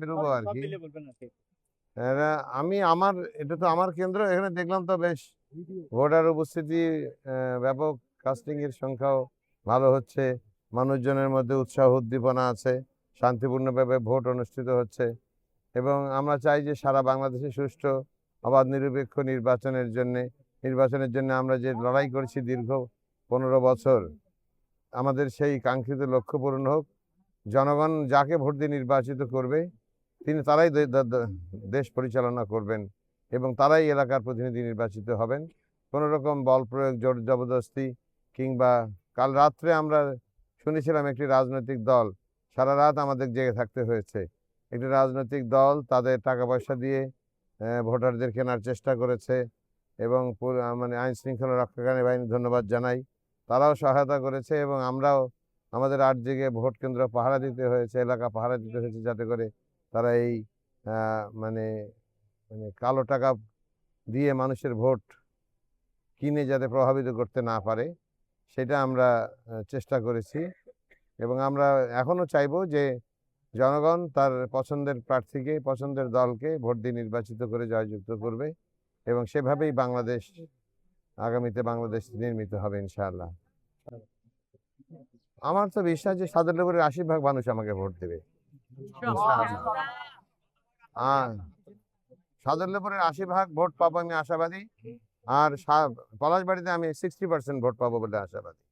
বেরোবো আর কি আমি আমার এটা তো আমার কেন্দ্র এখানে দেখলাম তো বেশ ভোটার উপস্থিতি ব্যাপক কাস্টিং এর সংখ্যাও ভালো হচ্ছে। মানুষজনের মধ্যে উৎসাহ উদ্দীপনা আছে শান্তিপূর্ণভাবে ভোট অনুষ্ঠিত হচ্ছে। এবং আমরা চাই যে সারা বাংলাদেশে সুষ্ঠু অবাধ নিরপেক্ষ নির্বাচনের জন্য নির্বাচনের জন্য আমরা যে লড়াই করেছি দীর্ঘ পনেরো বছর আমাদের সেই কাঙ্ক্ষিত লক্ষ্য পূরণ হোক। জনগণ যাকে ভোট দিয়ে নির্বাচিত করবে তিনি তারাই দেশ পরিচালনা করবেন এবং তারাই এলাকার প্রতিনিধি নির্বাচিত হবেন। কোনো রকম বল প্রয়োগ, জোর, জবরদস্তি কিংবা কাল রাত্রে আমরা শুনেছিলাম একটি রাজনৈতিক দল সারা রাত আমাদের জেগে থাকতে হয়েছে। একটি রাজনৈতিক দল তাদের টাকা পয়সা দিয়ে ভোটারদের কেনার চেষ্টা করেছে এবং মানে আইন শৃঙ্খলা রক্ষাকারী বাহিনী ধন্যবাদ জানাই। তারাও সহায়তা করেছে এবং আমরাও আমাদের আট জেগে ভোট কেন্দ্র পাহারা দিতে হয়েছে, এলাকা পাহারা দিতে হয়েছে যাতে করে তারা এই মানে মানে কালো টাকা দিয়ে মানুষের ভোট কিনে যাতে প্রভাবিত করতে না পারে, সেটা আমরা চেষ্টা করেছি। এবং আমরা এখনও চাইব যে জনগণ তার পছন্দের প্রার্থীকে, পছন্দের দলকে ভোট দিয়ে নির্বাচিত করে জয়যুক্ত করবে এবং সেভাবেই বাংলাদেশ আগামীতে বাংলাদেশ নির্মিত হবে, ইনশাআল্লাহ। আমার তো বিশ্বাস যে সাদরনগরের আশি ভাগ মানুষ আমাকে ভোট দেবে। সাদরনগরের আশি ভাগ ভোট পাবো আমি আশাবাদী। আর পলাশবাড়িতে আমি সিক্সটি পার্সেন্ট ভোট পাবো বলে আশাবাদী।